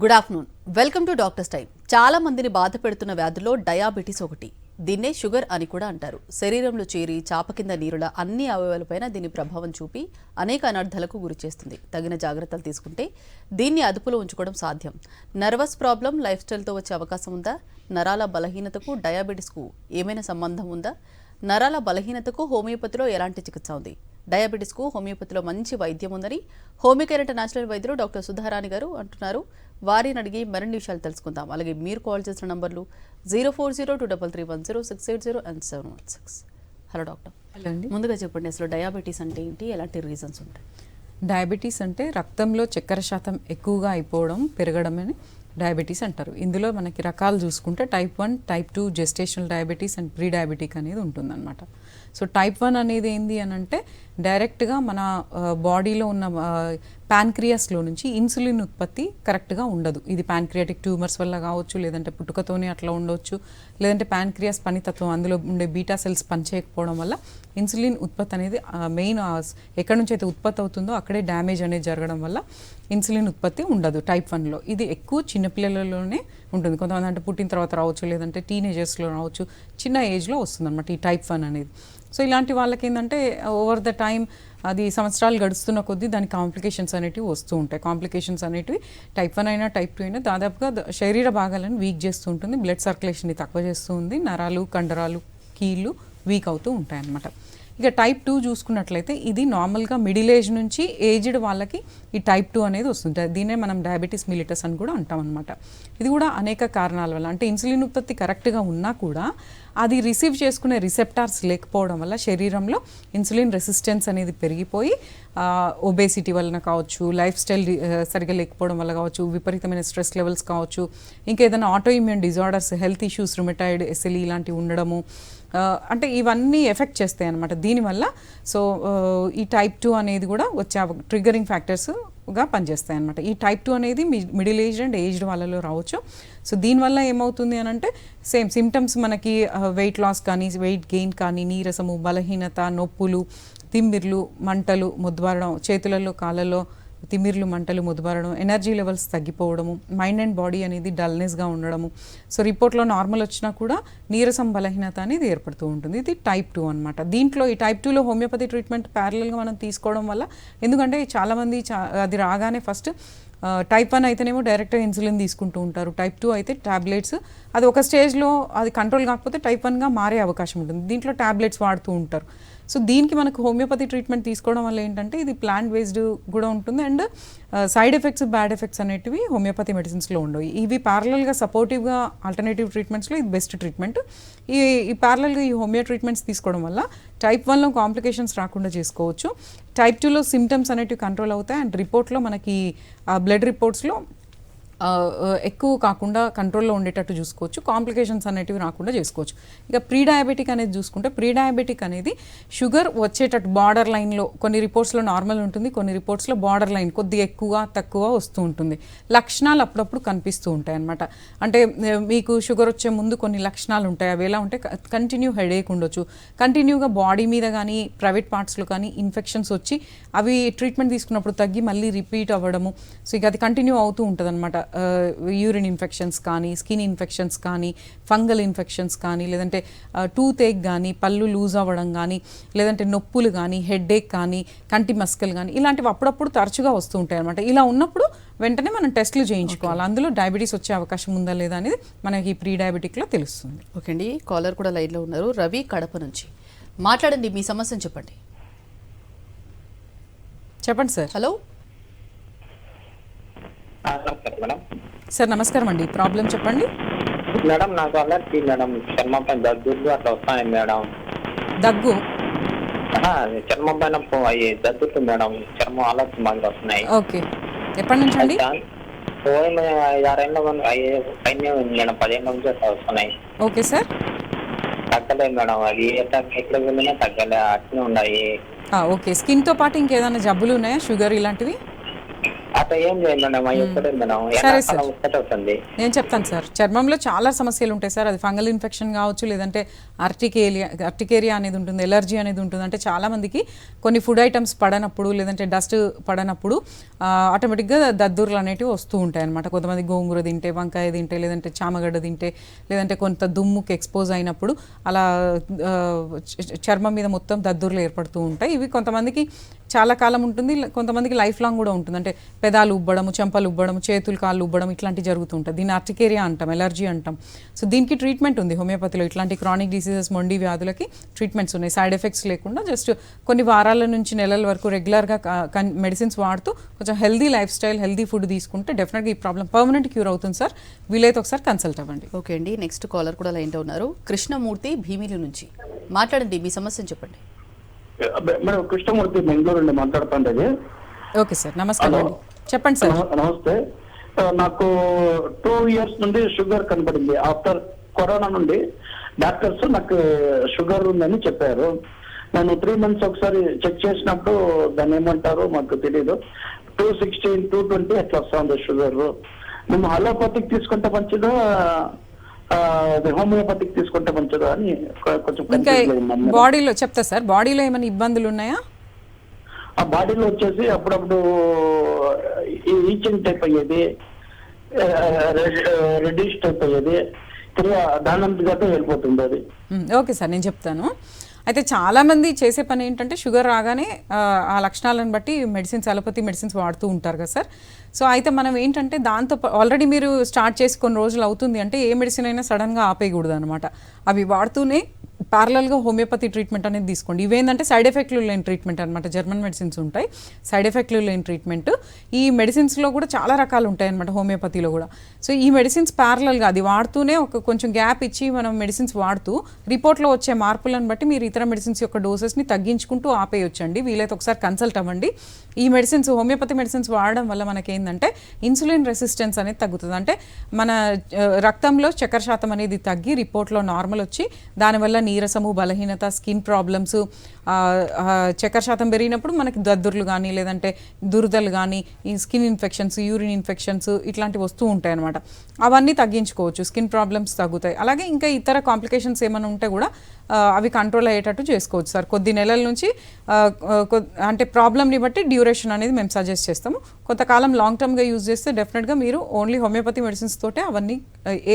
Good afternoon welcome to doctors time చాలా మందిని బాధ పెడుతున్న వ్యాధుల్లో డయాబెటీస్ ఒకటి. దీన్నే షుగర్ అని కూడా అంటారు. శరీరంలో చేరి చాప కింద నీరుల అన్ని అవయవాలపైన దీని ప్రభావం చూపి అనేక అనర్థాలకు గురి చేస్తుంది. తగిన జాగ్రత్తలు తీసుకుంటే దీన్ని అదుపులో ఉంచుకోవడం సాధ్యం. నర్వస్ ప్రాబ్లం లైఫ్ స్టైల్తో వచ్చే అవకాశం ఉందా? నరాల బలహీనతకు డయాబెటీస్కు ఏమైనా సంబంధం ఉందా? నరాల బలహీనతకు హోమియోపతిలో ఎలాంటి చికిత్స ఉంది? డయాబెటీస్కు హోమియోపతిలో మంచి వైద్యం ఉందని హోమియోకేర్ ఇంటర్నేషనల్ వైద్యులు డాక్టర్ సుధారాణి గారు అంటున్నారు. వారిని అడిగి మరిన్ని విషయాలు తెలుసుకుందాం. అలాగే మీరు కాల్ చేసిన నంబర్లు zero four zero two double three one zero six eight zero and seven one six. Hello doctor. Hello అండి. ముందుగా చెప్పండి అసలు డయాబెటీస్ అంటే ఏంటి? ఎలాంటి రీజన్స్ ఉంటాయి? డయాబెటీస్ అంటే రక్తంలో చక్కెర శాతం ఎక్కువగా అయిపోవడం పెరగడమని డయాబెటీస్ అంటారు. ఇందులో మనకి రకాలు చూసుకుంటే type one type two gestational diabetes and pre diabetic అనేది ఉంటుందన్నమాట. సో టైప్ వన్ అనేది ఏంది అని అంటే డైరెక్ట్గా మన బాడీలో ఉన్న ప్యాన్క్రియాస్లో నుంచి ఇన్సులిన్ ఉత్పత్తి కరెక్ట్గా ఉండదు. ఇది ప్యాన్క్రియాటిక్ ట్యూమర్స్ వల్ల కావచ్చు లేదంటే పుట్టుకతోనే అట్లా ఉండవచ్చు లేదంటే ప్యాన్క్రియాస్ పనితత్వం అందులో ఉండే బీటా సెల్స్ పనిచేయకపోవడం వల్ల ఇన్సులిన్ ఉత్పత్తి అనేది మెయిన్ ఎక్కడి నుంచి అయితే ఉత్పత్తి అవుతుందో అక్కడే డ్యామేజ్ అనేది జరగడం వల్ల ఇన్సులిన్ ఉత్పత్తి ఉండదు టైప్ వన్లో. ఇది ఎక్కువ చిన్నపిల్లలలోనే ఉంటుంది. కొంతమంది అంటే పుట్టిన తర్వాత రావచ్చు లేదంటే టీనేజర్స్లో రావచ్చు చిన్న ఏజ్లో వస్తుందన్నమాట ఈ టైప్ వన్ అనేది. సో ఇలాంటి వాళ్ళకి ఏంటంటే ఓవర్ ద టైం అది సంవత్సరాలు గడుస్తున్న కొద్దీ దాని కాంప్లికేషన్స్ అనేటివి వస్తూ ఉంటాయి. కాంప్లికేషన్స్ అనేటివి టైప్ వన్ అయినా టైప్ టూ అయినా దాదాపుగా శరీర భాగాలను వీక్ చేస్తూ ఉంటుంది. బ్లడ్ సర్క్యులేషన్ని తక్కువ చేస్తూ ఉంది. నరాలు కండరాలు కీళ్ళు వీక్ అవుతూ ఉంటాయి అన్నమాట ఇక టైప్ టూ చూసుకున్నట్లయితే ఇది నార్మల్గా మిడిల్ ఏజ్ నుంచి ఏజ్డ్ వాళ్ళకి ఈ టైప్ టూ అనేది వస్తుంది. దీన్నే మనం డయాబెటీస్ మిలిటస్ అని కూడా అంటాం అనమాట ఇది కూడా అనేక కారణాల వల్ల అంటే ఇన్సులిన్ ఉత్పత్తి కరెక్ట్గా ఉన్నా కూడా అది రిసీవ్ చేసుకునే రిసెప్టార్స్ లేకపోవడం వల్ల శరీరంలో ఇన్సులిన్ రెసిస్టెన్స్ అనేది పెరిగిపోయి ఒబేసిటీ వలన కావచ్చు లైఫ్ స్టైల్ సరిగా లేకపోవడం వల్ల కావచ్చు విపరీతమైన స్ట్రెస్ లెవెల్స్ కావచ్చు ఇంకా ఏదైనా autoimmune disorders health issues rheumatoid SLE ఇలాంటివి ఉండడము అంటే ఇవన్నీ ఎఫెక్ట్ చేస్తాయి అనమాట దీనివల్ల సో ఈ టైప్ టూ అనేది కూడా వచ్చే ట్రిగరింగ్ ఫ్యాక్టర్స్గా పనిచేస్తాయి అనమాట ఈ టైప్ టూ అనేది మిడిల్ ఏజ్ అండ్ ఏజ్డ్ వాళ్ళలో రావచ్చు. సో దీనివల్ల ఏమవుతుంది అని అంటే సేమ్ సిమ్టమ్స్ మనకి వెయిట్ లాస్ కానీ వెయిట్ గెయిన్ కానీ నీరసము బలహీనత నొప్పులు తిమ్మిర్లు మంటలు ముద్వారడం చేతులలో కాళ్ళలో తిమ్మిర్లు మంటలు ముదబరడం ఎనర్జీ లెవెల్స్ తగ్గిపోవడము మైండ్ అండ్ బాడీ అనేది డల్నెస్గా ఉండడము. సో రిపోర్ట్లో నార్మల్ వచ్చినా కూడా నీరసం బలహీనత అనేది ఏర్పడుతూ ఉంటుంది. ఇది టైప్ టూ అనమాట దీంట్లో ఈ టైప్ టూలో హోమియోపతి ట్రీట్మెంట్ ప్యారలల్గా మనం తీసుకోవడం వల్ల ఎందుకంటే చాలామంది చా అది రాగానే ఫస్ట్ టైప్ వన్ అయితేనేమో డైరెక్ట్గా ఇన్సులిన్ తీసుకుంటూ ఉంటారు. టైప్ టూ అయితే టాబ్లెట్స్. అది ఒక స్టేజ్లో అది కంట్రోల్ కాకపోతే టైప్ వన్గా మారే అవకాశం ఉంటుంది. దీంట్లో టాబ్లెట్స్ వాడుతూ ఉంటారు. సో దీనికి మనకు హోమియోపతి ట్రీట్మెంట్ తీసుకోవడం వల్ల ఏంటంటే ఇది ప్లాంట్ బేస్డ్ కూడా ఉంటుంది and side effects bad effects అనేటివి హోమియోపతి మెడిసిన్స్లో ఉండవు. ఇవి ప్యారలల్గా సపోర్టివ్గా ఆల్టర్నేటివ్ ట్రీట్మెంట్స్లో ఇది బెస్ట్ ట్రీట్మెంట్. ఈ ఈ ప్యారలల్గా ఈ హోమియో ట్రీట్మెంట్స్ తీసుకోవడం వల్ల టైప్ వన్లో కాంప్లికేషన్స్ రాకుండా చేసుకోవచ్చు. టైప్ టూలో సిమ్టమ్స్ అనేటివి కంట్రోల్ అవుతాయి అండ్ రిపోర్ట్లో మనకి బ్లడ్ రిపోర్ట్స్లో ఎక్కువ కాకుండా కంట్రోల్లో ఉండేటట్టు చూసుకోవచ్చు. కాంప్లికేషన్స్ అనేటివి రాకుండా చేసుకోవచ్చు. ఇక ప్రీ డయాబెటిక్ అనేది చూసుకుంటే ప్రీ డయాబెటిక్ అనేది షుగర్ వచ్చేటట్టు బార్డర్ లైన్లో కొన్ని రిపోర్ట్స్లో నార్మల్ ఉంటుంది కొన్ని రిపోర్ట్స్లో బార్డర్ లైన్ కొద్దిగా ఎక్కువ తక్కువ వస్తూ ఉంటుంది. లక్షణాలు అప్పుడప్పుడు కనిపిస్తూ ఉంటాయి అనమాట అంటే మీకు షుగర్ వచ్చే ముందు కొన్ని లక్షణాలు ఉంటాయి. అవి ఎలా ఉంటే కంటిన్యూ హెడేక్ ఉండొచ్చు. కంటిన్యూగా బాడీ మీద కానీ ప్రైవేట్ పార్ట్స్లో కానీ ఇన్ఫెక్షన్స్ వచ్చి అవి ట్రీట్మెంట్ తీసుకున్నప్పుడు తగ్గి మళ్ళీ రిపీట్ అవ్వడము. సో ఇక అది కంటిన్యూ అవుతూ ఉంటుంది అనమాట యూరిన్ ఇన్ఫెక్షన్స్ కానీ స్కిన్ ఇన్ఫెక్షన్స్ కానీ ఫంగల్ ఇన్ఫెక్షన్స్ కానీ లేదంటే టూత్ ఏక్ కానీ పళ్ళు లూజ్ అవ్వడం కానీ లేదంటే నొప్పులు కానీ హెడేక్ కానీ కంటి మస్కలు కానీ ఇలాంటివి అప్పుడప్పుడు తరచుగా వస్తూ ఉంటాయి అనమాట ఇలా ఉన్నప్పుడు వెంటనే మనం టెస్ట్లు చేయించుకోవాలి. అందులో డయాబెటీస్ వచ్చే అవకాశం ఉందా లేదా అనేది మనకి ప్రీ డయాబెటిక్లో తెలుస్తుంది. ఓకే అండి. కాలర్ కూడా లైన్లో ఉన్నారు. రవి కడప నుంచి. మాట్లాడండి మీ సమస్యను చెప్పండి. చెప్పండి సార్ హలో సార్ నమస్కారం అండి. ప్రాబ్లం చెప్పండి. మేడం నాకు అలర్జీ మేడం. చర్మం పైన దద్దుర్లు అట్లా వస్తాయి మేడం. దగ్గు? చర్మం పైన అయ్యి దద్దుర్లు మేడం. చర్మం అలర్జీ మాదిరి వస్తున్నాయి. ఓకే. ఎప్పటి నుంచి అండి? పోయిన అయ్యే పైన మేడం. పదిహేను నుంచి అట్లా వస్తున్నాయి. Okay sir. తగ్గలేదు మేడం. అది ఎక్కడ వెళ్ళినా తగ్గలే. అట్లనే ఉన్నాయి ఓకే. స్కిన్తో పాటు ఇంకేదైనా జబ్బులు ఉన్నాయా? షుగర్ ఇలాంటివి? అట్లా ఏం చేయాలి మేడం అవి వస్తలేదు మేడం. సరే, ఎండాకాలం వస్తటే వస్తుంది. నేను చెప్తాను సార్. చర్మంలో చాలా సమస్యలు ఉంటాయి సార్. అది ఫంగల్ ఇన్ఫెక్షన్ కావచ్చు లేదంటే అర్టికేరియా అర్టికేరియా అనేది ఉంటుంది ఎలర్జీ అనేది ఉంటుంది. అంటే చాలా మందికి కొన్ని ఫుడ్ ఐటమ్స్ పడనప్పుడు లేదంటే డస్ట్ పడనప్పుడు ఆటోమేటిక్గా దద్దుర్లు అనేటివి వస్తూ ఉంటాయి అనమాట కొంతమంది గోంగూర తింటే వంకాయ తింటే లేదంటే చామగడ్డ తింటే లేదంటే కొంత దుమ్ముకి ఎక్స్పోజ్ అయినప్పుడు అలా చర్మం మీద మొత్తం దద్దుర్లు ఏర్పడుతూ ఉంటాయి. ఇవి కొంతమందికి చాలా కాలం ఉంటుంది కొంతమందికి లైఫ్ లాంగ్ కూడా ఉంటుంది. అంటే పెదాలు ఉబ్బడము చెంపలు ఉబ్బడము చేతులు కాళ్ళు ఉబ్బడం ఇట్లాంటివి జరుగుతూ ఉంటాయి. దీన్ని అర్టికేరియా అంటాం ఎలర్జీ అంటాం. సో దీనికి ట్రీట్మెంట్ ఉంది హోమియోపతిలో. ఇట్లాంటి క్రానిక్ డిసీజెస్ మొండి వ్యాధులకి ట్రీట్మెంట్స్ ఉన్నాయి. సైడ్ ఎఫెక్ట్స్ లేకుండా జస్ట్ కొన్ని వారాల నుంచి నెలల వరకు రెగ్యులర్గా మెడిసిన్స్ వాడుతూ కొంచెం healthy life style healthy food తీసుకుంటే డెఫినెట్గా ఈ ప్రాబ్లం పర్మనెంట్ క్యూర్ అవుతుంది సార్. వీలైతే ఒకసారి కన్సల్ట్ అవ్వండి. ఓకే అండి. నెక్స్ట్ కాలర్ కూడా లైన్లో ఉన్నారు. కృష్ణమూర్తి భీమిలి నుంచి మాట్లాడండి. మీ సమస్యను చెప్పండి. మేడం కృష్ణమూర్తి బెంగళూరు నుండి మాట్లాడుతుండేది. Okay sir. నమస్కారం అండి. చెప్పండి సార్. నమ- నమస్తే. నాకు టూ ఇయర్స్ నుండి షుగర్ కనపడింది. ఆఫ్టర్ కరోనా నుండి డాక్టర్స్ నాకు షుగర్ ఉందని చెప్పారు. నేను త్రీ మంత్స్ ఒకసారి చెక్ చేసినప్పుడు దాన్ని ఏమంటారు మాకు తెలియదు టూ సిక్స్టీన్ టూ ట్వంటీ అట్లా వస్తుంది షుగర్. మేము అలోపతిక్ తీసుకుంటే మంచిదా? హోమియోపతిక్ తీసుకుంటే మంచిదా అని కొంచెం. బాడీలో చెప్తా సార్ బాడీలో ఏమైనా ఇబ్బందులు ఉన్నాయా? ఆ బాడీలో వచ్చేసి అప్పుడప్పుడు ఈచింగ్ టైప్ అయ్యేది రెడ్యూస్ టైప్ అయ్యేది దానంతగా వెళ్ళిపోతుంది అది. ఓకే సార్ నేను చెప్తాను. అయితే చాలామంది చేసే పని ఏంటంటే షుగర్ రాగానే ఆ, ఆ లక్షణాలను బట్టి మెడిసిన్స్ అలోపతి మెడిసిన్స్ వాడుతూ ఉంటారు కదా సార్. సో అయితే మనం ఏంటంటే దాంతో ఆల్రెడీ మీరు స్టార్ట్ చేసి కొన్ని రోజులు అవుతుంది అంటే ఏ మెడిసిన్ అయినా సడన్గా ఆపేయకూడదు అనమాట అవి వాడుతూనే ప్యారలల్గా హోమియోపతి ట్రీట్మెంట్ అనేది తీసుకోండి. ఇవేంటంటే సైడ్ ఎఫెక్ట్లు లేని ట్రీట్మెంట్ అనమాట జర్మన్ మెడిసిన్స్ ఉంటాయి. సైడ్ ఎఫెక్ట్లు లేని ట్రీట్మెంట్. ఈ మెడిసిన్స్లో కూడా చాలా రకాలు ఉంటాయి అనమాట హోమియోపతిలో కూడా. సో ఈ మెడిసిన్స్ ప్యారలల్గా అది వాడుతూనే ఒక కొంచెం గ్యాప్ ఇచ్చి మనం మెడిసిన్స్ వాడుతూ రిపోర్ట్లో వచ్చే మార్పులను బట్టి మీరు ఇతర మెడిసిన్స్ యొక్క డోసెస్ని తగ్గించుకుంటూ ఆపేయొచ్చండి. వీలైతే ఒకసారి కన్సల్ట్ అవ్వండి. ఈ మెడిసిన్స్ హోమియోపతి మెడిసిన్స్ వాడడం వల్ల మనకి ఏంటంటే ఇన్సులిన్ రెసిస్టెన్స్ అనేది తగ్గుతుంది. అంటే మన రక్తంలో చక్కెర శాతం అనేది తగ్గి రిపోర్ట్లో నార్మల్ వచ్చి దానివల్ల నీరసము బలహీనత స్కిన్ ప్రాబ్లమ్స్ చక్కెర శాతం పెరిగినప్పుడు మనకి దద్దుర్లు కానీ లేదంటే దురదలు కానీ ఈ స్కిన్ ఇన్ఫెక్షన్స్ యూరిన్ ఇన్ఫెక్షన్స్ ఇట్లాంటివి వస్తూ ఉంటాయి అనమాట అవన్నీ తగ్గించుకోవచ్చు స్కిన్ ప్రాబ్లమ్స్ తగ్గుతాయి. అలాగే ఇంకా ఇతర కాంప్లికేషన్స్ ఏమైనా ఉంటే కూడా అవి కంట్రోల్ అయ్యేటట్టు చేసుకోవచ్చు సార్. కొద్ది నెలల నుంచి అంటే ప్రాబ్లమ్ని బట్టి డ్యూరేషన్ అనేది మేము సజెస్ట్ చేస్తాము. కొంతకాలం లాంగ్ టర్మ్గా యూజ్ చేస్తే డెఫినెట్గా మీరు ఓన్లీ హోమియోపతి మెడిసిన్స్ తోటే అవన్నీ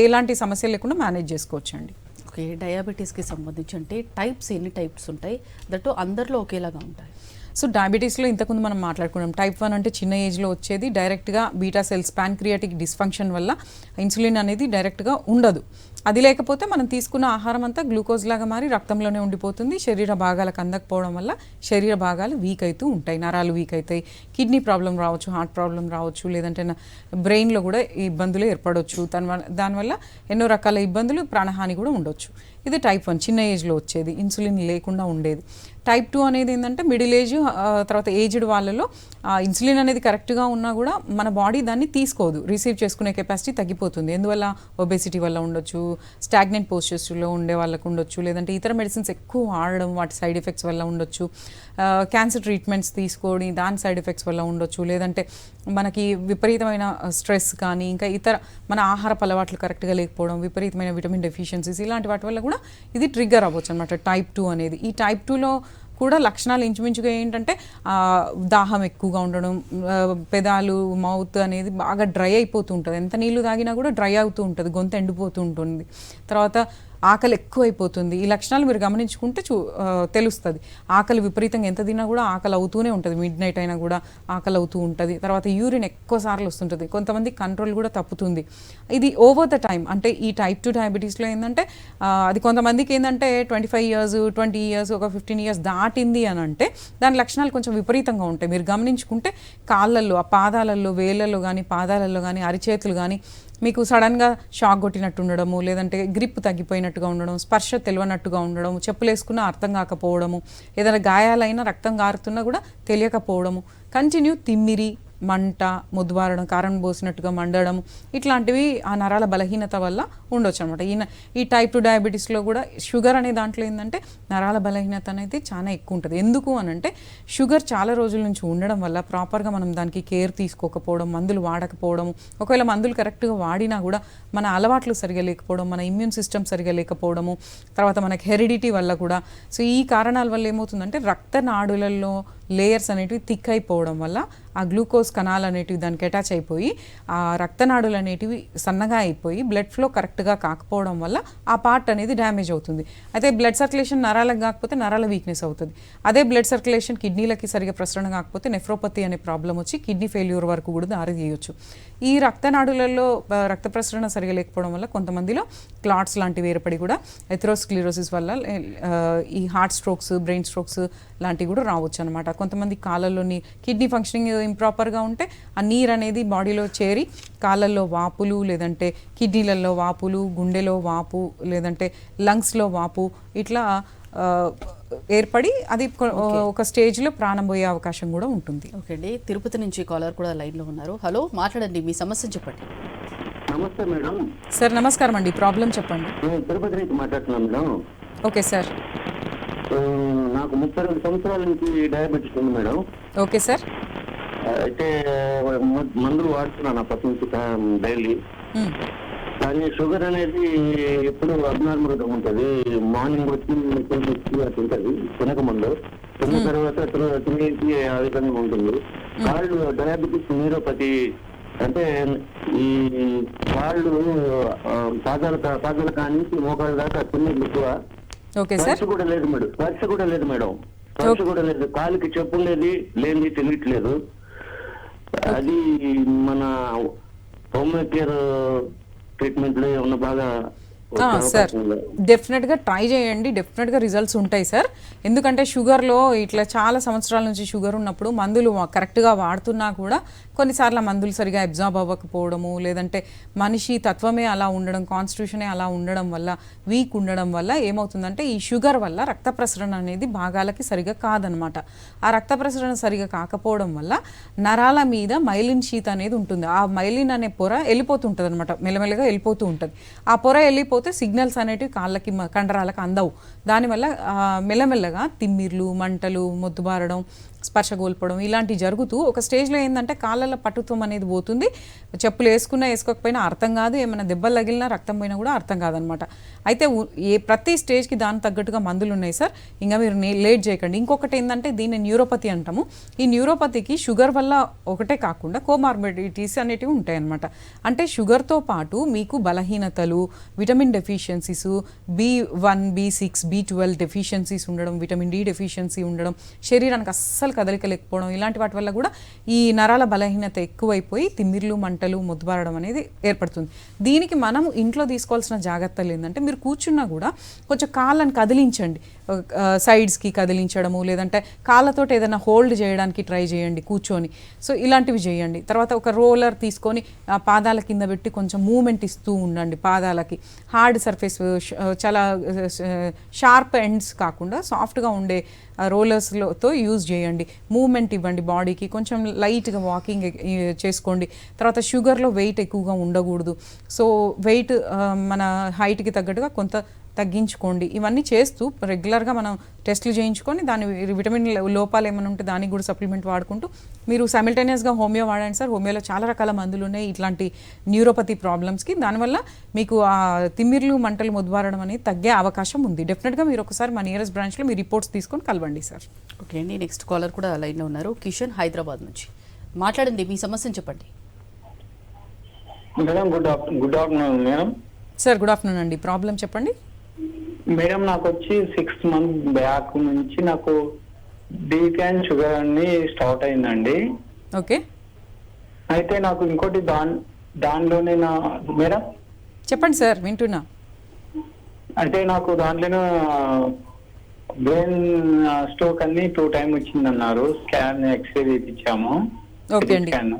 ఎలాంటి సమస్య లేకుండా మేనేజ్ చేసుకోవచ్చు అండి ఓకే డయాబెటీస్కి సంబంధించి అంటే టైప్స్ ఎన్ని టైప్స్ ఉంటాయి? దట్ అందరిలో ఒకేలాగా ఉంటాయి. సో డయాబెటీస్లో ఇంతకుముందు మనం మాట్లాడుకున్నాం. టైప్ వన్ అంటే చిన్న ఏజ్లో వచ్చేది డైరెక్ట్గా బీటా సెల్స్ ప్యాన్క్రియాటిక్ డిస్ఫంక్షన్ వల్ల ఇన్సులిన్ అనేది డైరెక్ట్గా ఉండదు. అది లేకపోతే మనం తీసుకున్న ఆహారం అంతా గ్లూకోజ్ లాగా మారి రక్తంలోనే ఉండిపోతుంది. శరీర భాగాలకు అందకపోవడం వల్ల శరీర భాగాలు వీక్ అవుతూ ఉంటాయి. నరాలు వీక్ అవుతాయి కిడ్నీ ప్రాబ్లం రావచ్చు హార్ట్ ప్రాబ్లం రావచ్చు లేదంటే బ్రెయిన్లో కూడా ఈ ఇబ్బందులు ఏర్పడవచ్చు దానివల్ల దానివల్ల ఎన్నో రకాల ఇబ్బందులు ప్రాణహాని కూడా ఉండొచ్చు. ఇది టైప్ వన్ చిన్న ఏజ్లో వచ్చేది. ఇన్సులిన్ లేకుండా ఉండేది. టైప్ టూ అనేది ఏంటంటే మిడిల్ ఏజ్ తర్వాత ఏజ్డ్ వాళ్ళలో ఇన్సులిన్ అనేది కరెక్ట్గా ఉన్నా కూడా మన బాడీ దాన్ని తీసుకోదు. రిసీవ్ చేసుకునే కెపాసిటీ తగ్గిపోతుంది. ఎందువల్ల? ఒబేసిటీ వల్ల ఉండొచ్చు స్టాగ్నెంట్ పోస్చర్స్లో ఉండే వాళ్ళకు ఉండొచ్చు లేదంటే ఇతర మెడిసిన్స్ ఎక్కువ వాడడం వాటి సైడ్ ఎఫెక్ట్స్ వల్ల ఉండొచ్చు. క్యాన్సర్ ట్రీట్మెంట్స్ తీసుకోని దాని సైడ్ ఎఫెక్ట్స్ వల్ల ఉండొచ్చు లేదంటే మనకి విపరీతమైన స్ట్రెస్ కానీ ఇంకా ఇతర మన ఆహార అలవాట్లు కరెక్ట్గా లేకపోవడం విపరీతమైన విటమిన్ డెఫిషియన్సీస్ ఇలాంటి వాటి వల్ల కూడా ఇది ట్రిగ్గర్ అవ్వచ్చు అనమాట టైప్ టూ అనేది. ఈ టైప్ టూలో కూడా లక్షణాలు ఇంచుమించుగా ఏంటంటే దాహం ఎక్కువగా ఉండడం పెదాలు మౌత్ అనేది బాగా డ్రై అయిపోతూ ఉంటుంది. ఎంత నీళ్ళు తాగినా కూడా డ్రై అవుతూ ఉంటుంది. గొంతు ఎండిపోతూ ఉంటుంది. తర్వాత ఆకలి ఎక్కువైపోతుంది. ఈ లక్షణాలు మీరు గమనించుకుంటే చూ తెలుస్తుంది. ఆకలి విపరీతంగా ఎంత తిన్నా కూడా ఆకలి అవుతూనే ఉంటుంది. మిడ్ నైట్ అయినా కూడా ఆకలి అవుతూ ఉంటుంది. తర్వాత యూరిన్ ఎక్కువ సార్లు వస్తుంటుంది. కొంతమంది కంట్రోల్ కూడా తప్పుతుంది. ఇది ఓవర్ ద టైం అంటే ఈ టైప్ టూ డయాబెటీస్లో ఏంటంటే అది కొంతమందికి ఏంటంటే twenty five years twenty years ఒక ఫిఫ్టీన్ ఇయర్స్ దాటింది అని అంటే దాని లక్షణాలు కొంచెం విపరీతంగా ఉంటాయి. మీరు గమనించుకుంటే కాళ్ళల్లో ఆ పాదాలలో వేళ్ళల్లో కానీ పాదాలలో కానీ అరిచేతులు కానీ మీకు సడన్గా షాక్ కొట్టినట్టు ఉండడము లేదంటే గ్రిప్ తగ్గిపోయినట్టుగా ఉండడం స్పర్శ తెలియనట్టుగా ఉండడం చెప్పులు వేసుకున్నా అర్థం కాకపోవడము ఏదైనా గాయాలైనా రక్తం గారుతున్నా కూడా తెలియకపోవడము కంటిన్యూ తిమ్మిరి మంట ముద్వారడం కారం పోసినట్టుగా మండడం ఇట్లాంటివి ఆ నరాల బలహీనత వల్ల ఉండొచ్చు అనమాట ఈ ఈ టైప్ టు డయాబెటీస్లో కూడా షుగర్ అనే దాంట్లో ఏంటంటే నరాల బలహీనత అనేది చాలా ఎక్కువ ఉంటుంది. ఎందుకు అని అంటే షుగర్ చాలా రోజుల నుంచి ఉండడం వల్ల ప్రాపర్గా మనం దానికి కేర్ తీసుకోకపోవడం మందులు వాడకపోవడం ఒకవేళ మందులు కరెక్ట్గా వాడినా కూడా మన అలవాట్లు సరిగా లేకపోవడం మన ఇమ్యూన్ సిస్టమ్ సరిగా లేకపోవడము తర్వాత మనకి హెరిడిటీ వల్ల కూడా. సో ఈ కారణాల వల్ల ఏమవుతుందంటే రక్తనాడులలో లేయర్స్ అనేటివి థిక్ అయిపోవడం వల్ల ఆ గ్లూకోజ్ కణాలు అనేటివి దానికి అటాచ్ అయిపోయి ఆ రక్తనాడులు అనేటివి సన్నగా అయిపోయి బ్లడ్ ఫ్లో కరెక్ట్గా కాకపోవడం వల్ల ఆ పార్ట్ అనేది డ్యామేజ్ అవుతుంది. అయితే బ్లడ్ సర్క్యులేషన్ నరాలకు కాకపోతే నరాల వీక్నెస్ అవుతుంది. అదే బ్లడ్ సర్క్యులేషన్ కిడ్నీలకి సరిగా ప్రసరణ కాకపోతే నెఫ్రోపతి అనే ప్రాబ్లం వచ్చి కిడ్నీ ఫెయిల్యూర్ వరకు కూడా దారి తీయొచ్చు ఈ రక్తనాడులలో రక్త ప్రసరణ సరిగా లేకపోవడం వల్ల కొంతమందిలో క్లాట్స్ లాంటివి ఏర్పడి కూడా ఎథ్రోస్క్లిరోసిస్ వల్ల ఈ హార్ట్ స్ట్రోక్స్ బ్రెయిన్ స్ట్రోక్స్ లాంటివి కూడా రావచ్చు అనమాట కొంతమంది కాళ్ళల్లోని కిడ్నీ ఫంక్షనింగ్ ఇంప్రాపర్గా ఉంటే ఆ నీరు అనేది బాడీలో చేరి కాళ్ళల్లో వాపులు లేదంటే కిడ్నీలలో వాపులు గుండెలో వాపు లేదంటే లంగ్స్లో వాపు ఇట్లా ఏర్పడి అది ఒక స్టేజ్లో ప్రాణం పోయే అవకాశం కూడా ఉంటుంది. ఓకే అండి. తిరుపతి నుంచి కాలర్ కూడా లైన్లో ఉన్నారు. హలో మాట్లాడండి. మీ సమస్యను చెప్పండి. నమస్తే మేడం. సార్ నమస్కారం అండి. ప్రాబ్లం చెప్పండి. నేను తిరుపతి నుంచి మాట్లాడుతున్నాను మేడం. Okay sir. నాకు ముప్పై రెండు సంవత్సరాల నుంచి డయాబెటీస్ ఉంది మేడం. Okay sir. అయితే మందులు వాడుతున్నాను అప్పటి నుంచి డైలీ. కానీ షుగర్ అనేది ఎప్పుడు అబ్నార్మల్గా ఉంటుంది. మార్నింగ్ వచ్చి ఉంటుంది తినక ముందు. తిన్న తర్వాత తిన- తినేసి ఆ విధంగా ఉంటుంది. కాళ్ళు డయాబెటీస్ న్యూరోపతి అంటే ఈ కాళ్ళు పాదాల పాదాల కాడి నుంచి మోకాళ్ళ దాకా తిన్నది ఎక్కువ. స్పర్శ కూడా లేదు మేడం. స్పర్శ కూడా లేదు మేడం. స్పర్శ కూడా లేదు. కాలుకి చెప్పు లేదు లేనిది తెలియట్లేదు. అది మన హోమియోకేర్ ట్రీట్మెంట్లో ఏమన్నా బాగా సార్. ఉందా? డెఫినెట్గా ట్రై చేయండి. డెఫినెట్గా రిజల్ట్స్ ఉంటాయి సార్. ఎందుకంటే షుగర్లో ఇట్లా చాలా సంవత్సరాల నుంచి షుగర్ ఉన్నప్పుడు మందులు వా- కరెక్ట్గా వాడుతున్నా కూడా కొన్నిసార్లు ఆ మందులు సరిగా అబ్జార్బ్ అవ్వకపోవడము లేదంటే మనిషి తత్వమే అలా ఉండడం కాన్స్టిట్యూషనే అలా ఉండడం వల్ల వీక్ ఉండడం వల్ల ఏమవుతుందంటే ఈ షుగర్ వల్ల రక్త ప్రసరణ అనేది భాగాలకి సరిగా కాదనమాట. ఆ రక్త ప్రసరణ సరిగా కాకపోవడం వల్ల నరాల మీద మైలిన్ షీత్ అనేది ఉంటుంది. ఆ మైలిన్ అనే పొర వెళ్ళిపోతుంటుంది అనమాట మెల్లమెల్లగా వెళ్ళిపోతూ ఉంటుంది. ఆ పొర వెళ్ళిపోతే సిగ్నల్స్ అనేటివి కాళ్ళకి కండరాలకు అందవు. దానివల్ల మెల్లమెల్లగా తిమ్మిర్లు మంటలు మొద్దుబారడం స్పర్శ కోల్పోవడం ఇలాంటివి జరుగుతూ ఒక స్టేజ్లో ఏంటంటే కాళ్ళలో పట్టుత్వం అనేది పోతుంది. చెప్పులు వేసుకున్నా వేసుకోకపోయినా అర్థం కాదు. ఏమైనా దెబ్బలు తగిలినా రక్తం పోయినా కూడా అర్థం కాదనమాట. అయితే ఏ ప్రతి స్టేజ్కి దానికి తగ్గట్టుగా మందులు ఉన్నాయి సార్. ఇంకా మీరు లేట్ చేయకండి. ఇంకొకటి ఏంటంటే దీన్ని న్యూరోపతి అంటాము. ఈ న్యూరోపతికి షుగర్ వల్ల ఒకటే కాకుండా కోమార్బిడిటీస్ అనేటివి ఉంటాయన్నమాట. అంటే షుగర్తో పాటు మీకు బలహీనతలు vitamin deficiencies B one B six B twelve deficiencies ఉండడం విటమిన్ డి డెఫిషియన్సీ ఉండడం శరీరానికి అస్సలు కదలిక లేకపోవడం ఇలాంటి వాటి వల్ల కూడా ఈ నరాల బలహీనత ఎక్కువైపోయి తిమ్మిర్లు మంటలు ముద్దుబారడం అనేది ఏర్పడుతుంది. దీనికి మనం ఇంట్లో తీసుకోవాల్సిన జాగ్రత్తలు ఏంటంటే మీరు కూర్చున్నా కూడా కొంచెం కాళ్ళని కదిలించండి. సైడ్స్కి కదిలించడము లేదంటే కాళ్ళతోటి ఏదైనా హోల్డ్ చేయడానికి ట్రై చేయండి కూర్చొని. సో ఇలాంటివి చేయండి. తర్వాత ఒక రోలర్ తీసుకొని ఆ పాదాల కింద పెట్టి కొంచెం మూమెంట్ ఇస్తూ ఉండండి పాదాలకి. హార్డ్ సర్ఫేస్ చాలా షార్ప్ ఎండ్స్ కాకుండా సాఫ్ట్గా ఉండే రోలర్స్లోతో యూజ్ చేయండి. మూమెంట్ ఇవ్వండి బాడీకి కొంచెం లైట్గా వాకింగ్ చేసుకోండి. తర్వాత షుగర్లో వెయిట్ ఎక్కువగా ఉండకూడదు. సో వెయిట్ మన హైట్కి తగ్గట్టుగా కొంత తగ్గించుకోండి. ఇవన్నీ చేస్తూ రెగ్యులర్గా మనం టెస్టులు చేయించుకొని దాని విటమిన్ లోపాలు ఏమైనా ఉంటే దానికి కూడా సప్లిమెంట్ వాడుకుంటూ మీరు సైమిల్టేనియస్గా హోమియో వాడండి సార్. హోమియోలో చాలా రకాల మందులు ఉన్నాయి. ఇట్లాంటి న్యూరోపతి ప్రాబ్లమ్స్కి దానివల్ల మీకు ఆ తిమ్మిర్లు మంటలు ముద్వారడం అనేది తగ్గే అవకాశం ఉంది. డెఫినెట్గా మీరు ఒకసారి మా నియరెస్ట్ బ్రాంచ్లో మీ రిపోర్ట్స్ తీసుకొని కలవండి సార్. ఓకే అండి. నెక్స్ట్ కాలర్ కూడా లైన్లో ఉన్నారు. కిషన్ హైదరాబాద్ నుంచి మాట్లాడండి మీ సమస్యను చెప్పండి. Madam good after good afternoon madam. Sir good afternoon అండి. ప్రాబ్లం చెప్పండి. మేడం నాకు వచ్చి సిక్స్ మంత్ బ్యాక్ నుంచి నాకు డీప్ అండ్ షుగర్ అన్ని స్టార్ట్ అయిందండి. ఓకే. అయితే నాకు ఇంకోటి దాని దానిలోనే నా మేడం? చెప్పండి సార్ వింటున్నా. అంటే నాకు దాంట్లోనే బ్రెయిన్ స్ట్రోక్ అన్ని టూ టైం వచ్చిందన్నారు. స్కాన్ ఎక్స్రే తీపించాము ఓకే అండి. స్కాన్.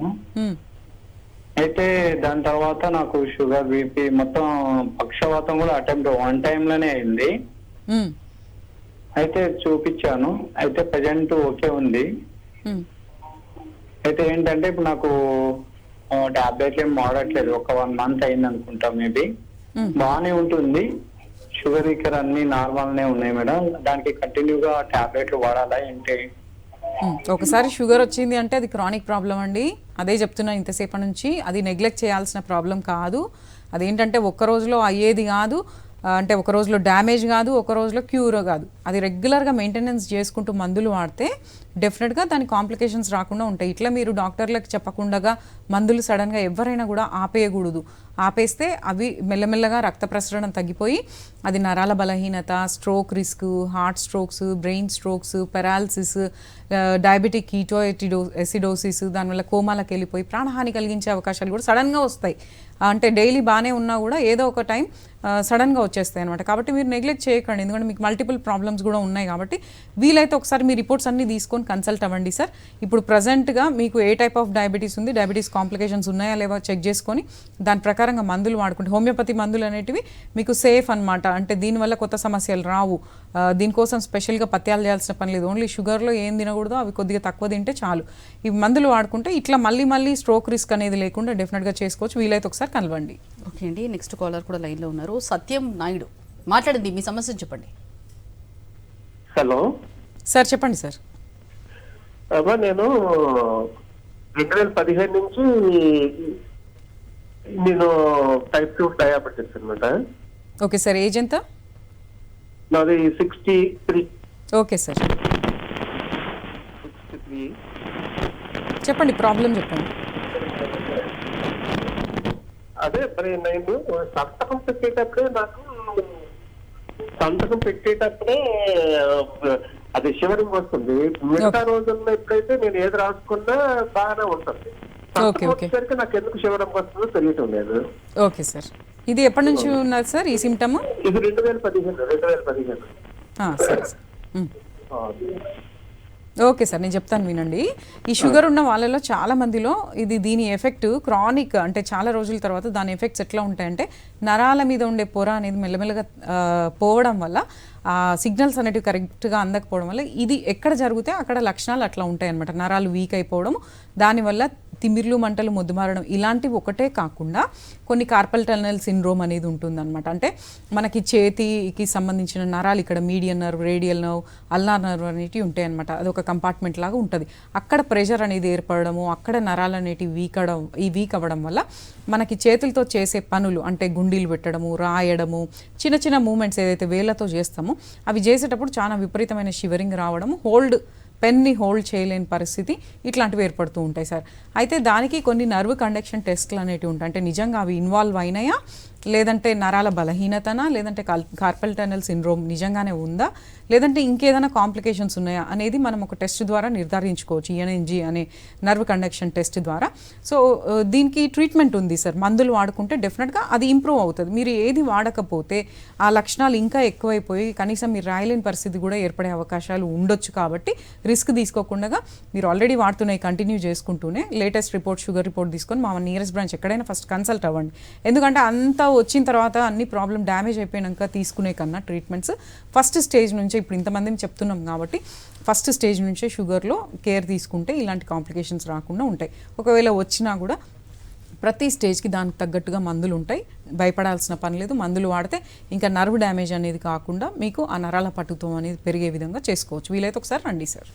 అయితే దాని తర్వాత నాకు షుగర్ బీపీ మొత్తం పక్షవాతం కూడా అటెంప్ట్ వన్ టైం లోనే అయింది. అయితే చూపించాను. అయితే ప్రజెంట్ ఓకే ఉంది. అయితే ఏంటంటే ఇప్పుడు నాకు టాబ్లెట్లు ఏం వాడట్లేదు. ఒక వన్ మంత్ అయింది అనుకుంటా మేబీ. బాగానే ఉంటుంది. షుగర్ ఇక్కడ అన్ని నార్మల్నే ఉన్నాయి మేడం. దానికి కంటిన్యూగా టాబ్లెట్లు వాడాలా ఏంటి. ఒకసారి షుగర్ వచ్చింది అంటే అది క్రానిక్ ప్రాబ్లం అండి. అదే చెప్తున్నా ఇంతసేపటి నుంచి అది నెగ్లెక్ట్ చేయాల్సిన ప్రాబ్లం కాదు. అదేంటంటే ఒక్క రోజులో అయ్యేది కాదు అంటే ఒక రోజులో డ్యామేజ్ కాదు ఒక రోజులో క్యూర్ కాదు. అది రెగ్యులర్గా మెయింటెనెన్స్ చేసుకుంటూ మందులు వాడితే డెఫినెట్గా దాని కాంప్లికేషన్స్ రాకుండా ఉంటాయి. ఇట్లా మీరు డాక్టర్లకు చెప్పకుండా మందులు సడన్గా ఎవరైనా కూడా ఆపేయకూడదు. ఆపేస్తే అవి మెల్లమెల్లగా రక్త ప్రసరణ తగ్గిపోయి అది నరాల బలహీనత stroke risk heart strokes brain strokes paralysis diabetic ketoacidosis దానివల్ల కోమాలకు వెళ్ళిపోయి ప్రాణహాని కలిగించే అవకాశాలు కూడా సడన్గా వస్తాయి. అంటే డైలీ బాగానే ఉన్నా కూడా ఏదో ఒక టైం సడన్గా వచ్చేస్తాయి అనమాట కాబట్టి మీరు నెగ్లెక్ట్ చేయకండి. ఎందుకంటే మీకు మల్టిపుల్ ప్రాబ్లమ్స్ కూడా ఉన్నాయి కాబట్టి వీలైతే ఒకసారి మీ రిపోర్ట్స్ అన్ని తీసుకొని కన్సల్ట్ అవ్వండి సార్ ఇప్పుడు ప్రజెంట్గా మీకు ఏ టైప్ ఆఫ్ డయాబెటీస్ ఉంది డయాబెటీస్ కాంప్లికేషన్స్ ఉన్నాయా లేవా చెక్ చేసుకొని దాని ప్రకారంగా మందులు వాడుకుంటే హోమియోపతి మందులు అనేటివి మీకు సేఫ్ అన్నమాట. అంటే దీనివల్ల కొత్త సమస్యలు రావు. దీనికోసం స్పెషల్గా పత్యాలు చేయాల్సిన పని లేదు. ఓన్లీ షుగర్లో ఏం తినకూడదో అవి కొద్దిగా తక్కువ తింటే చాలు. ఈ మందులు వాడుకుంటే ఇట్లా మళ్ళీ మళ్ళీ స్ట్రోక్ రిస్క్ అనేది లేకుండా డెఫినెట్గా చేసుకోవచ్చు. వీలైతే ఒకసారి కలవండి. ఓకే అండి. నెక్స్ట్ కాలర్ కూడా లైన్లో ఉన్నారు. సత్యం నాయుడు మాట్లాడండి మీ సమస్య చెప్పండి. హలో సార్ చెప్పండి సార్ అమ్మా నేను రెండు వేల పదిహేను నుంచి నేను టైప్ టూ డయాబెటిస్ అనమాట ఓకే సార్ ఏజ్ ఎంత? నాది sixty three okay sir. Sixty three చెప్పండి ప్రాబ్లం చెప్పండి. అదే మరి నేను సంతకం పెట్టేటప్పుడే నాకు సంతకం పెట్టేటప్పుడే అది శివరింగ్ వస్తుంది. మిగతా రోజుల్లో ఎప్పుడైతే నేను ఏది రాసుకున్నా బాగానే ఉంటుంది. వచ్చేసరికి నాకు ఎందుకు వస్తుందో తెలియటం లేదు. Okay sir. ఇది ఎప్పటి నుంచి ఉన్నది సార్ ఈ సిమ్టమ్? ఇది రెండు వేల పదిహేను రెండు వేల పదిహేను సరే సార్. ఓకే సార్ నేను చెప్తాను వినండి. ఈ షుగర్ ఉన్న వాళ్ళలో చాలా మందిలో ఇది దీని ఎఫెక్ట్ క్రానిక్ అంటే చాలా రోజుల తర్వాత దాని ఎఫెక్ట్స్ ఎట్లా ఉంటాయంటే నరాల మీద ఉండే పొర అనేది మెల్లమెల్లగా పోవడం వల్ల సిగ్నల్స్ అనేటివి కరెక్ట్గా అందకపోవడం వల్ల ఇది ఎక్కడ జరిగితే అక్కడ లక్షణాలు అట్లా ఉంటాయి అనమాట నరాలు వీక్ అయిపోవడం దానివల్ల తిమ్మిర్లు మంటలు మొద్దుమారడం ఇలాంటివి ఒకటే కాకుండా కొన్ని కార్పల్ టనల్ సిండ్రోమ్ అనేది ఉంటుందన్నమాట. అంటే మనకి చేతికి సంబంధించిన నరాలు ఇక్కడ median nerve radial nerve ulnar nerve అనేటివి ఉంటాయి అనమాట అది ఒక కంపార్ట్మెంట్ లాగా ఉంటుంది. అక్కడ ప్రెషర్ అనేది ఏర్పడము అక్కడ నరాలు అనేటివి వీక్ అవడం ఈ వీక్ అవ్వడం వల్ల మనకి చేతులతో చేసే పనులు అంటే గుండీలు పెట్టడము రాయడము చిన్న చిన్న మూమెంట్స్ ఏదైతే వేళ్ళతో చేస్తామో అవి చేసేటప్పుడు చాలా విపరీతమైన షివరింగ్ రావడము హోల్డ్ పెన్ని హోల్డ్ చేయలేని పరిస్థితి ఇట్లాంటివి ఏర్పడుతూ ఉంటాయి సార్. అయితే దానికి కొన్ని నర్వ్ కండక్షన్ టెస్ట్లు అనేటివి ఉంటాయి. అంటే నిజంగా అవి ఇన్వాల్వ్ అయినాయా? లేదంటే నరాల బలహీనతనా? లేదంటే కల్ కార్పల్ టనల్ సిండ్రోమ్ నిజంగానే ఉందా? లేదంటే ఇంకేదైనా కాంప్లికేషన్స్ ఉన్నాయా? అనేది మనం ఒక టెస్ట్ ద్వారా నిర్ధారించుకోవచ్చు. ఈఎన్ఎన్జి అనే నర్వ్ కండక్షన్ టెస్ట్ ద్వారా. సో దీనికి ట్రీట్మెంట్ ఉంది సార్. మందులు వాడుకుంటే డెఫినెట్గా అది ఇంప్రూవ్ అవుతుంది. మీరు ఏది వాడకపోతే ఆ లక్షణాలు ఇంకా ఎక్కువైపోయి కనీసం మీరు రాయలేని పరిస్థితి కూడా ఏర్పడే అవకాశాలు ఉండొచ్చు కాబట్టి రిస్క్ తీసుకోకుండా మీరు ఆల్రెడీ వాడుతున్నాయి కంటిన్యూ చేసుకుంటూనే లేటెస్ట్ రిపోర్ట్ షుగర్ రిపోర్ట్ తీసుకొని మా నియరెస్ట్ బ్రాంచ్ ఎక్కడైనా ఫస్ట్ కన్సల్ట్ అవ్వండి. ఎందుకంటే అంతా వచ్చిన తర్వాత అన్ని ప్రాబ్లం డ్యామేజ్ అయిపోయినాక తీసుకునే కన్నా ట్రీట్మెంట్స్ ఫస్ట్ స్టేజ్ నుంచే ఇప్పుడు ఇంతమందిని చెప్తున్నాం కాబట్టి ఫస్ట్ స్టేజ్ నుంచే షుగర్లో కేర్ తీసుకుంటే ఇలాంటి కాంప్లికేషన్స్ రాకుండా ఉంటాయి. ఒకవేళ వచ్చినా కూడా ప్రతి స్టేజ్కి దానికి తగ్గట్టుగా మందులు ఉంటాయి భయపడాల్సిన పని లేదు. మందులు వాడితే ఇంకా నర్వ్ డ్యామేజ్ అనేది కాకుండా మీకు ఆ నరాల పట్టుతం అనేది పెరిగే విధంగా చేసుకోవచ్చు. వీలైతే ఒకసారి రండి సార్.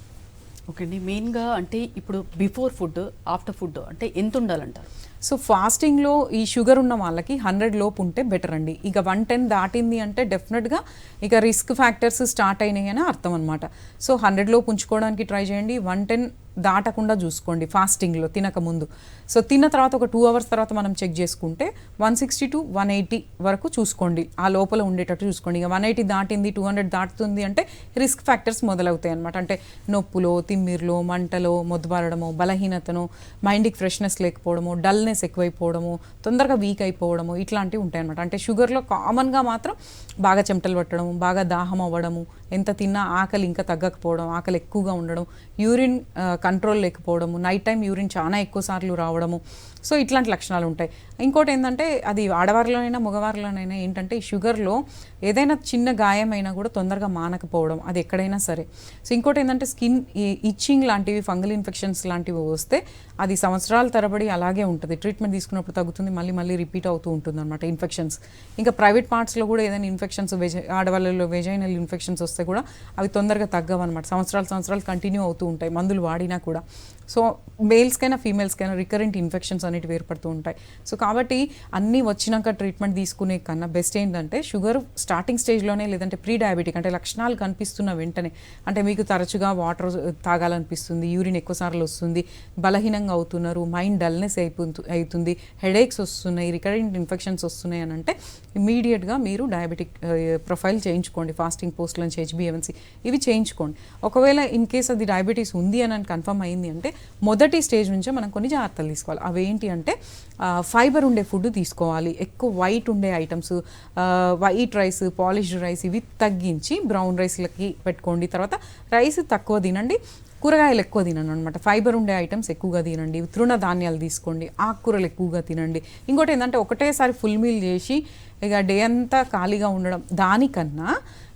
ఓకే అండి. మెయిన్గా అంటే ఇప్పుడు బిఫోర్ ఫుడ్ ఆఫ్టర్ ఫుడ్ అంటే ఎంత ఉండాలంటారు సో ఫాస్టింగ్లో ఈ షుగర్ ఉన్న వాళ్ళకి హండ్రెడ్ లోపు ఉంటే బెటర్ అండి. ఇక వన్ టెన్ దాటింది అంటే డెఫినెట్గా ఇక రిస్క్ ఫ్యాక్టర్స్ స్టార్ట్ అయినాయి అని అర్థం అనమాట సో హండ్రెడ్ లోపు ఉంచుకోవడానికి ట్రై చేయండి. వన్ టెన్ దాటకుండా చూసుకోండి ఫాస్టింగ్లో తినక ముందు. సో తిన్న తర్వాత ఒక టూ అవర్స్ తర్వాత మనం చెక్ చేసుకుంటే one sixty to one eighty వరకు చూసుకోండి. ఆ లోపల ఉండేటట్టు చూసుకోండి. ఇక వన్ ఎయిటీ దాటింది టూ హండ్రెడ్ దాటుతుంది అంటే రిస్క్ ఫ్యాక్టర్స్ మొదలవుతాయి అనమాట అంటే నొప్పులో తిమ్మిర్లో మంటలో మొద్దుబారడము బలహీనతను మైండ్కి ఫ్రెష్నెస్ లేకపోవడము డల్నెస్ ఎక్కువైపోవడము తొందరగా వీక్ అయిపోవడము ఇట్లాంటివి ఉంటాయి అన్నమాట అంటే షుగర్లో కామన్గా మాత్రం బాగా చెమటలు పట్టడం బాగా దాహం అవ్వడము ఎంత తిన్నా ఆకలి ఇంకా తగ్గకపోవడం ఆకలి ఎక్కువగా ఉండడం యూరిన్ కంట్రోల్ లేకపోవడము నైట్ టైం యూరిన్ చాలా ఎక్కువ సార్లు రావడము. సో ఇట్లాంటి లక్షణాలు ఉంటాయి. ఇంకోటి ఏంటంటే అది ఆడవారిలోనైనా మగవారిలోనైనా ఏంటంటే ఈ షుగర్లో ఏదైనా చిన్న గాయమైనా కూడా తొందరగా మానకపోవడం అది ఎక్కడైనా సరే. సో ఇంకోటి ఏంటంటే స్కిన్ ఇచ్చింగ్ లాంటివి ఫంగల్ ఇన్ఫెక్షన్స్ లాంటివి వస్తే అది సంవత్సరాల తరబడి అలాగే ఉంటుంది. ట్రీట్మెంట్ తీసుకున్నప్పుడు తగ్గుతుంది మళ్ళీ మళ్ళీ రిపీట్ అవుతూ ఉంటుంది అనమాట ఇన్ఫెక్షన్స్. ఇంకా ప్రైవేట్ పార్ట్స్లో కూడా ఏదైనా ఇన్ఫెక్షన్స్ వెజ ఆడవాళ్ళలో వెజైనల్ ఇన్ఫెక్షన్స్ వస్తే కూడా అవి తొందరగా తగ్గవన్నమాట. సంవత్సరాలు సంవత్సరాలు కంటిన్యూ అవుతూ ఉంటాయి మందులు వాడినా కూడా. సో మేల్స్కైనా ఫీమేల్స్కైనా రికరెంట్ ఇన్ఫెక్షన్స్ అనేటివి ఏర్పడుతూ ఉంటాయి. సో కాబట్టి అన్నీ వచ్చినాక ట్రీట్మెంట్ తీసుకునే కన్నా బెస్ట్ ఏంటంటే షుగర్ స్టార్టింగ్ స్టేజ్లోనే లేదంటే ప్రీ డయాబెటిక్ అంటే లక్షణాలు కనిపిస్తున్న వెంటనే అంటే మీకు తరచుగా వాటర్ తాగాలనిపిస్తుంది యూరిన్ ఎక్కువసార్లు వస్తుంది బలహీనంగా అవుతున్నారు మైండ్ డల్నెస్ అయిపోతు అవుతుంది హెడేక్స్ వస్తున్నాయి రికరెంట్ ఇన్ఫెక్షన్స్ వస్తున్నాయి అని అంటే ఇమీడియట్గా మీరు డయాబెటిక్ ప్రొఫైల్ చేయించుకోండి ఫాస్టింగ్ పోస్ట్లను లంచ్ ఇవి చేయించుకోండి. ఒకవేళ ఇన్ కేస్ అది డయాబెటీస్ ఉంది అని కన్ఫర్మ్ అయింది అంటే మొదటి స్టేజ్ నుంచే మనం కొన్ని జాగ్రత్తలు తీసుకోవాలి. అవి ఏంటి అంటే ఫైబర్ ఉండే ఫుడ్ తీసుకోవాలి. ఎక్కువ వైట్ ఉండే items white rice polished rice ఇవి తగ్గించి బ్రౌన్ రైస్లకి పెట్టుకోండి. తర్వాత రైస్ తక్కువ తినండి కూరగాయలు ఎక్కువ తినండి అనమాట ఫైబర్ ఉండే ఐటమ్స్ ఎక్కువగా తినండి తృణ ధాన్యాలు తీసుకోండి ఆకుకూరలు ఎక్కువగా తినండి. ఇంకోటి ఏంటంటే ఒకటేసారి ఫుల్ మీల్ చేసి ఇక డే అంతా ఖాళీగా ఉండడం దానికన్నా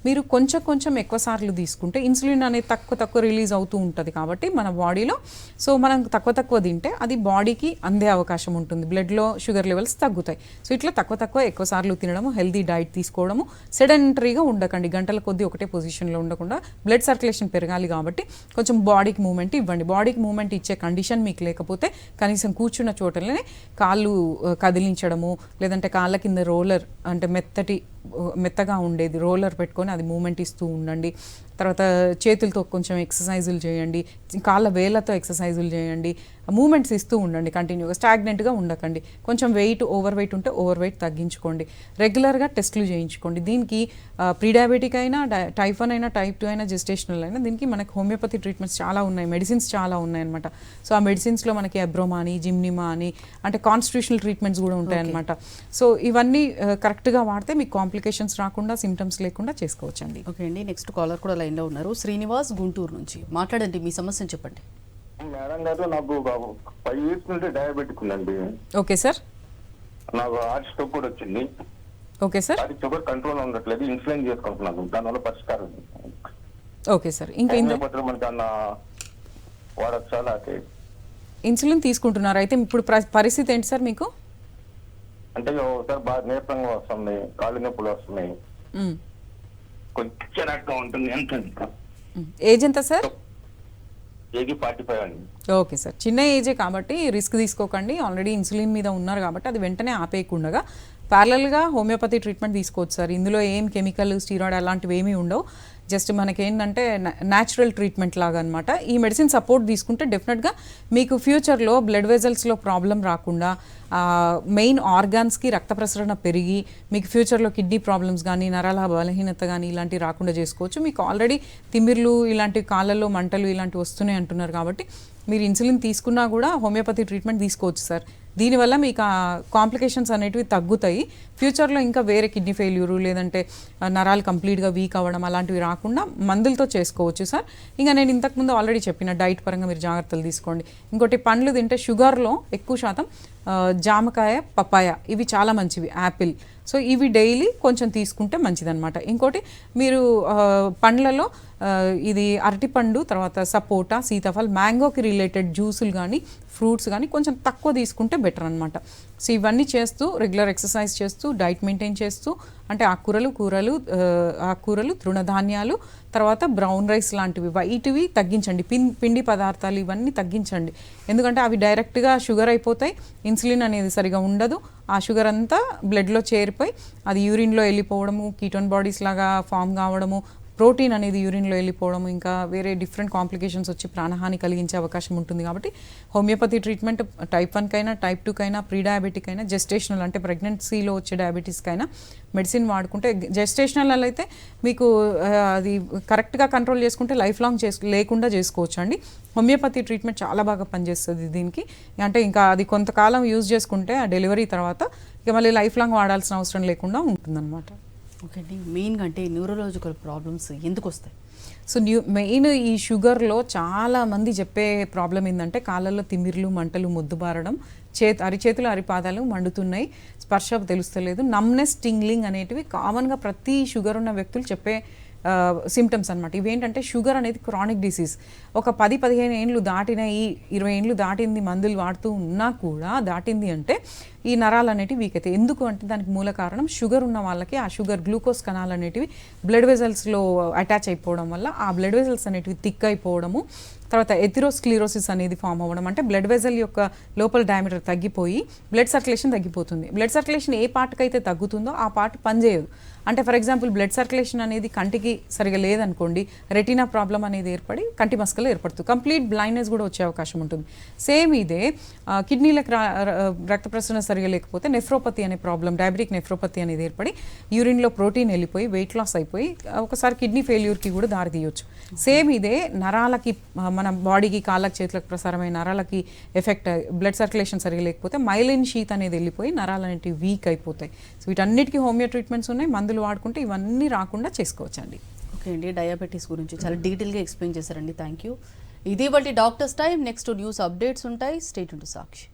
మీరు కొంచెం కొంచెం ఎక్కువ సార్లు తీసుకుంటే ఇన్సులిన్ అనేది తక్కువ తక్కువ రిలీజ్ అవుతూ ఉంటుంది కాబట్టి మన బాడీలో. సో మనం తక్కువ తక్కువ తింటే అది బాడీకి అందే అవకాశం ఉంటుంది. బ్లడ్లో షుగర్ లెవెల్స్ తగ్గుతాయి. సో ఇట్లా తక్కువ తక్కువ ఎక్కువ సార్లు తినడము హెల్దీ డైట్ తీసుకోవడము సెడెంటరీగా ఉండకండి. గంటల కొద్దీ ఒకటే పొజిషన్లో ఉండకుండా బ్లడ్ సర్క్యులేషన్ పెరగాలి కాబట్టి కొంచెం బాడీకి మూమెంట్ ఇవ్వండి. బాడీకి మూమెంట్ ఇచ్చే కండిషన్ మీకు లేకపోతే కనీసం కూర్చున్న చోటలోనే కాళ్ళు కదిలించడము లేదంటే కాళ్ళ కింద రోలర్ అంటే మెత్తటి మెత్తగా ఉండేది రోలర్ పెట్టుకొని అది మూమెంట్ ఇస్తూ ఉండండి. తర్వాత చేతులతో కొంచెం ఎక్సర్సైజులు చేయండి కాళ్ళ వేళ్ళతో ఎక్సర్సైజులు చేయండి మూమెంట్స్ ఇస్తూ ఉండండి కంటిన్యూగా స్టాగ్నెంట్గా ఉండకండి. కొంచెం వెయిట్ ఓవర్ వెయిట్ ఉంటే ఓవర్ వెయిట్ తగ్గించుకోండి. రెగ్యులర్గా టెస్టులు చేయించుకోండి. దీనికి ప్రీ డయాబెటిక్ అయినా టైప్ వన్ అయినా టైప్ టూ అయినా జెస్టేషనల్ అయినా దీనికి మనకి హోమియోపతి ట్రీట్మెంట్స్ చాలా ఉన్నాయి. మెడిసిన్స్ చాలా ఉన్నాయి అనమాట సో ఆ మెడిసిన్స్లో మనకి అబ్రోమా అని జిమ్నిమా అని అంటే కాన్స్టిట్యూషనల్ ట్రీట్మెంట్స్ కూడా ఉంటాయి అనమాట సో ఇవన్నీ కరెక్ట్గా వాడితే మీకు కాంప్లికేషన్స్ రాకుండా సిమ్టమ్స్ లేకుండా చేసుకోవచ్చండి. ఓకే అండి. నెక్స్ట్ కాలర్ కూడా లైన్లో ఉన్నారు. శ్రీనివాస్ గుంటూరు నుంచి. మాట్లాడండి మీ సమస్యను చెప్పండి. మేడం గారు నాకు ఫైవ్ ఇయర్స్ నుండి డయాబెటిక్ ఉందండి. Okay sir. నాకు హార్ట్ స్ట్రోక్ కూడా వచ్చింది. Okay sir. అది షుగర్ కంట్రోల్ ఉండట్లేదు ఇన్సులిన్ చేసుకుంటున్నాను. దానివల్ల పరిష్కారం ఓకే సార్. ఇంకా అన్న వాడచ్చా లేకపోతే? ఇన్సులిన్ తీసుకుంటున్నారు. అయితే ఇప్పుడు ప్ర- పరిస్థితి ఏంటి సార్ మీకు? అంటే ఒకసారి బాగా నీరసంగా వస్తుంది కాళ్ళు నొప్పులు వస్తున్నాయి. కొంచెం రక్తం ఉంటుంది ఎంత. ఏజ్ ఎంత సార్? ఏజీ ఫార్టీ ఫైవ్ అండి. Okay sir. చిన్న ఏజే కాబట్టి రిస్క్ తీసుకోకండి. ఆల్రెడీ ఇన్సులిన్ మీద ఉన్నారు కాబట్టి అది వెంటనే ఆపేయకుండా ప్యారలల్గా హోమియోపతి ట్రీట్మెంట్ తీసుకోవచ్చు సార్. ఇందులో ఏం కెమికల్ స్టీరాయిడ్ అలాంటివి ఏమీ ఉండవు. జస్ట్ మనకేంటంటే న్యాచురల్ ట్రీట్మెంట్ లాగా అనమాట ఈ మెడిసిన్ సపోర్ట్ తీసుకుంటే డెఫినెట్గా మీకు ఫ్యూచర్లో బ్లడ్ వెజల్స్లో ప్రాబ్లం రాకుండా మెయిన్ ఆర్గాన్స్కి రక్త ప్రసరణ పెరిగి మీకు ఫ్యూచర్లో కిడ్నీ ప్రాబ్లమ్స్ కానీ నరాల బలహీనత కానీ ఇలాంటివి రాకుండా చేసుకోవచ్చు. మీకు ఆల్రెడీ తిమ్మిర్లు ఇలాంటి కాళ్ళల్లో మంటలు ఇలాంటివి వస్తున్నాయి అంటున్నారు కాబట్టి మీరు ఇన్సులిన్ తీసుకున్నా కూడా హోమియోపతి ట్రీట్మెంట్ తీసుకోవచ్చు సార్. దీనివల్ల మీకు ఆ కాంప్లికేషన్స్ అనేటివి తగ్గుతాయి. ఫ్యూచర్లో ఇంకా వేరే కిడ్నీ ఫెయిల్యూరు లేదంటే నరాలు కంప్లీట్గా వీక్ అవ్వడం అలాంటివి రాకుండా మందులతో చేసుకోవచ్చు సార్. ఇంకా నేను ఇంతకుముందు ఆల్రెడీ చెప్పిన డైట్ పరంగా మీరు జాగ్రత్తలు తీసుకోండి. ఇంకోటి పండ్లు తింటే షుగర్లో ఎక్కువ శాతం జామకాయ పపాయ ఇవి చాలా మంచివి. యాపిల్ సో ఇవి డైలీ కొంచెం తీసుకుంటే మంచిదన్నమాట. ఇంకోటి మీరు పండ్లలో ఇది అరటిపండు తర్వాత సపోటా సీతాఫల్ మ్యాంగోకి రిలేటెడ్ జ్యూసులు కానీ ఫ్రూట్స్ కానీ కొంచెం తక్కువ తీసుకుంటే బెటర్ అనమాట సో ఇవన్నీ చేస్తూ రెగ్యులర్ ఎక్సర్సైజ్ చేస్తూ డైట్ మెయింటైన్ చేస్తూ అంటే ఆకుకూరలు కూరలు ఆ, ఆకుకూరలు తృణధాన్యాలు తర్వాత బ్రౌన్ రైస్ లాంటివి వైట్వి తగ్గించండి. పిన్ పిండి పదార్థాలు ఇవన్నీ తగ్గించండి. ఎందుకంటే అవి డైరెక్ట్గా షుగర్ అయిపోతాయి ఇన్సులిన్ అనేది సరిగా ఉండదు. ఆ షుగర్ అంతా బ్లడ్లో చేరిపోయి అది యూరిన్లో వెళ్ళిపోవడము కీటోన్ బాడీస్ లాగా ఫామ్ కావడము ప్రోటీన్ అనేది యూరిన్లో వెళ్ళిపోవడం ఇంకా వేరే డిఫరెంట్ కాంప్లికేషన్స్ వచ్చి ప్రాణహాని కలిగించే అవకాశం ఉంటుంది కాబట్టి హోమియోపతి ట్రీట్మెంట్ టైప్ వన్కైనా టైప్ టూకైనా ప్రీ డయాబెటిక్ అయినా జెస్టేషనల్ అంటే ప్రెగ్నెన్సీలో వచ్చే డయాబెటీస్కైనా మెడిసిన్ వాడుకుంటే జెస్టేషనల్ అయితే మీకు అది కరెక్ట్గా కంట్రోల్ చేసుకుంటే లైఫ్ లాంగ్ చేసు లేకుండా చేసుకోవచ్చు అండి హోమియోపతి ట్రీట్మెంట్ చాలా బాగా పనిచేస్తుంది దీనికి. అంటే ఇంకా అది కొంతకాలం యూజ్ చేసుకుంటే ఆ డెలివరీ తర్వాత ఇక మళ్ళీ లైఫ్ లాంగ్ వాడాల్సిన అవసరం లేకుండా ఉంటుందన్నమాట. ఓకే అండి మెయిన్గా అంటే న్యూరలాజికల్ ప్రాబ్లమ్స్ ఎందుకు వస్తాయి సో న్యూ మెయిన్ ఈ షుగర్లో చాలా మంది చెప్పే ప్రాబ్లం ఏంటంటే కాళ్ళల్లో తిమ్మిర్లు మంటలు మొద్దుబారడం చేతి అరిచేతులు అరిపాదాలు మండుతున్నాయి. స్పర్శ తెలుస్తలేదు. నమ్నెస్ టింగ్లింగ్ అనేటివి కామన్గా ప్రతి షుగర్ ఉన్న వ్యక్తులు చెప్పే సిమ్టమ్స్ అనమాట ఇవేంటంటే షుగర్ అనేది క్రానిక్ డిసీజ్ ఒక పది పదిహేను ఏండ్లు దాటినాయి ఇరవై ఏండ్లు దాటింది మందులు వాడుతూ ఉన్నా కూడా దాటింది అంటే ఈ నరాలు అనేటివి వీక్ అవుతాయి. ఎందుకు అంటే దానికి మూల కారణం షుగర్ ఉన్న వాళ్ళకి ఆ షుగర్ గ్లూకోజ్ కణాలు అనేటివి బ్లడ్ వెజల్స్లో అటాచ్ అయిపోవడం వల్ల ఆ బ్లడ్ వెజల్స్ అనేటివి థిక్ అయిపోవడము తర్వాత ఎథిరోస్క్లీరోసిస్ అనేది ఫామ్ అవ్వడం. అంటే బ్లడ్ వెజల్ యొక్క లోపల డయామీటర్ తగ్గిపోయి బ్లడ్ సర్క్యులేషన్ తగ్గిపోతుంది. బ్లడ్ సర్క్యులేషన్ ఏ పార్ట్కైతే తగ్గుతుందో ఆ పార్ట్ పనిచేయదు. అంటే ఫర్ ఎగ్జాంపుల్ బ్లడ్ సర్క్యులేషన్ అనేది కంటికి సరిగా లేదనుకోండి రెటీనా ప్రాబ్లం అనేది ఏర్పడి కంటి మస్కలు ఏర్పడుతుంది కంప్లీట్ బ్లైండ్నెస్ కూడా వచ్చే అవకాశం ఉంటుంది. సేమ్ ఇదే కిడ్నీలకు ర- రక్త ప్రసరణ సరిగా లేకపోతే నెఫ్రోపతి అనే ప్రాబ్లం డయాబెటిక్ నెఫ్రోపతి అనేది ఏర్పడి యూరిన్లో ప్రోటీన్ వెళ్ళిపోయి వెయిట్ లాస్ అయిపోయి ఒకసారి కిడ్నీ ఫెయిల్యూర్కి కూడా దారి తీయొచ్చు సేమ్ ఇదే నరాలకి మన బాడీకి కాళ్ళకి చేతులకు ప్రసారమైన నరాలకి ఎఫెక్ట్ బ్లడ్ సర్క్యులేషన్ సరిగా లేకపోతే మైలిన్ షీత్ అనేది వెళ్ళిపోయి నరాలు అనేటివి వీక్ అయిపోతాయి. సో వీటన్నిటికీ హోమియో ట్రీట్మెంట్స్ ఉన్నాయి మందులు వాడుకుంటే ఇవన్నీ రాకుండా చేసుకోవచ్చండి. ఓకే అండి డయాబెటీస్ గురించి చాలా డీటెయిల్గా ఎక్స్ప్లెయిన్ చేశారండి థ్యాంక్ యూ ఇది బట్టి doctors time next news updates ఉంటాయి. State to Sakshi.